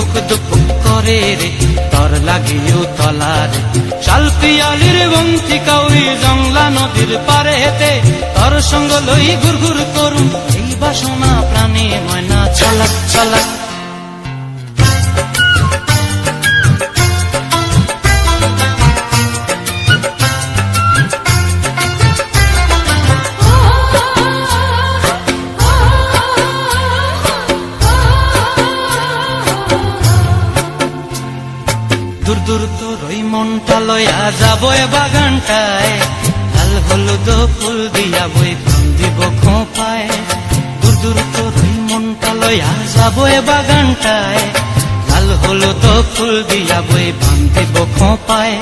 দুপুক দুপুক করে রে, তর লাগিও তলার। চাল পিয়ালির বন্তিকা কাউরি জংলা নদীর পারে হেতে তর সঙ্গ লই ঘুরঘুর করুম এই বাসনা প্রাণে ময়না ছালাক ছালাক দূর দূর তোর ওই মনটা লয়া যাব এ বাগানটায়। লাল হলুদ ফুল দিয়া বই প্রাণ দিব খোঁপায়। দূর দূর তোর ওই মনটা লয়া যাব এ বাগানটায়। লাল হলুদ ফুল দিয়া বই প্রাণ দিব খোঁপায়।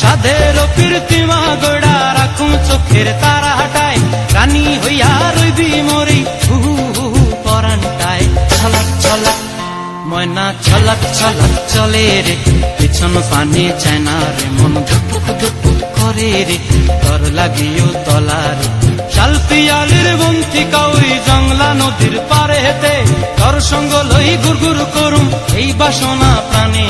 সাধের কীর্তিমা গোড়া রাখুন চোখের তারা হাটায়। রানী হইয়া রইবি মরি হু হু হু হু পরানটায়। ছলাক ছলাক, ময়না, ছলাক ছলাক, চলে রে। পিছন পানে চায় না রে মন ধুক ধুক করে রে। তর লাগিও তলার। শালপিয়ালির বন্তি কাউরি জংলা নদীর পারে হেতে তর সঙ্গ লই গুরগুর করুম এই বাসনা প্রাণে।